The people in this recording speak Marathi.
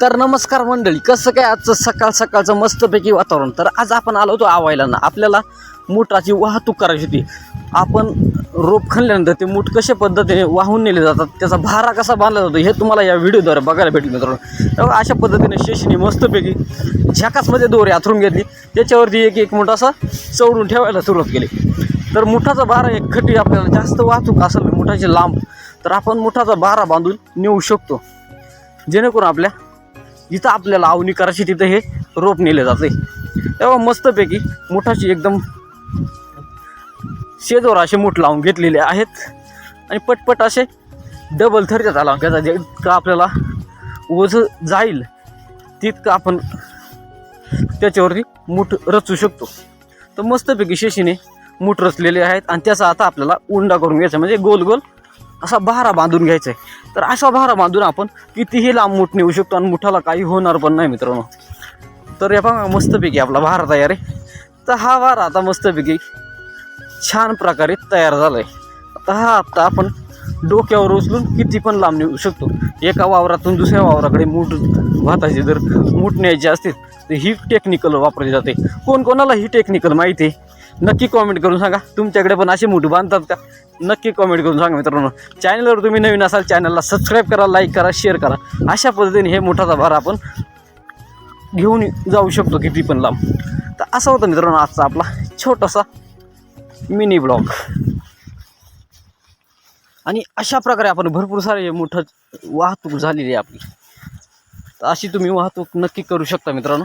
तर नमस्कार मंडळी कसं काय आजचं सकाळ सकाळचं मस्तपैकी वातावरण? तर आज आपण आलो होतो आवायला ना आपल्याला मुठाची वाहतूक करायची होती. आपण रोप खणल्यानंतर ते मूठ कशा पद्धतीने वाहून नेले जातात त्याचा भारा कसा बांधला जातो हे तुम्हाला या व्हिडिओद्वारे बघायला भेटेल मित्रांनो. तेव्हा अशा पद्धतीने शेषीने मस्तपैकी झकासमध्ये दोरे आथरून घेतली. त्याच्यावरती एक एक मूठ असा चवडून ठेवायला सुरुवात केली. तर मुठाचा बारा एक खटी आपल्याला जास्त वाहतूक असेल मुठाची लांब तर आपण मुठाचा बारा बांधून नेऊ शकतो. जेणेकरून आपल्या जिथं आपल्याला आवनी करायची तिथं हे रोप नेले जाते. तेव्हा मस्तपैकी मोठाशी एकदम शेजवर असे मूठ लावून घेतलेले आहेत. आणि पटपट असे डबल थरच्या लावून घ्यायचा जितकं आपल्याला ओझं जाईल तितकं आपण त्याच्यावरती मूठ रचू शकतो. तर मस्तपैकी शेशीने मूठ रचलेले आहेत. आणि त्याचा आता आपल्याला उंडा करून घ्यायचा म्हणजे गोल गोल असा भारा बांधून घ्यायचा आहे तर असा भारा बांधून आपण कितीही लांब मूठ नेऊ शकतो आणि मुठाला काही होणार पण नाही मित्रांनो. तर या बघा मस्तपैकी आपला भारा तयार आहे. तर हा वारा आता मस्तपैकी छान प्रकारे तयार झाला आहे आता हा आता आपण डोक्यावर उचलून किती पण लांब नेऊ शकतो. एका वावरातून दुसऱ्या वावराकडे मूठ भाताची जर मूठ न्यायची असतील तर ही टेक्निकल वापरली जाते. कोण कोणाला ही टेक्निकल माहिती आहे? नक्की कॉमेंट करून सांगा. तुमच्याकडे पण असे मूठ बांधतात का? नक्की कॉमेंट करून सांगा मित्रांनो. चॅनलवर तुम्ही नवीन असाल चॅनलला सबस्क्राईब करा लाईक करा शेअर करा. अशा पद्धतीने हे मोठाचा भार आपण घेऊन जाऊ शकतो किती पण लांब. तर असा होता मित्रांनो आजचा आपला छोटासा मिनी ब्लॉग आणि अशा प्रकारे आपण भरपूर सारे मोठं वाहतूक झालेली आहे आपली. तर अशी तुम्ही वाहतूक नक्की करू शकता मित्रांनो.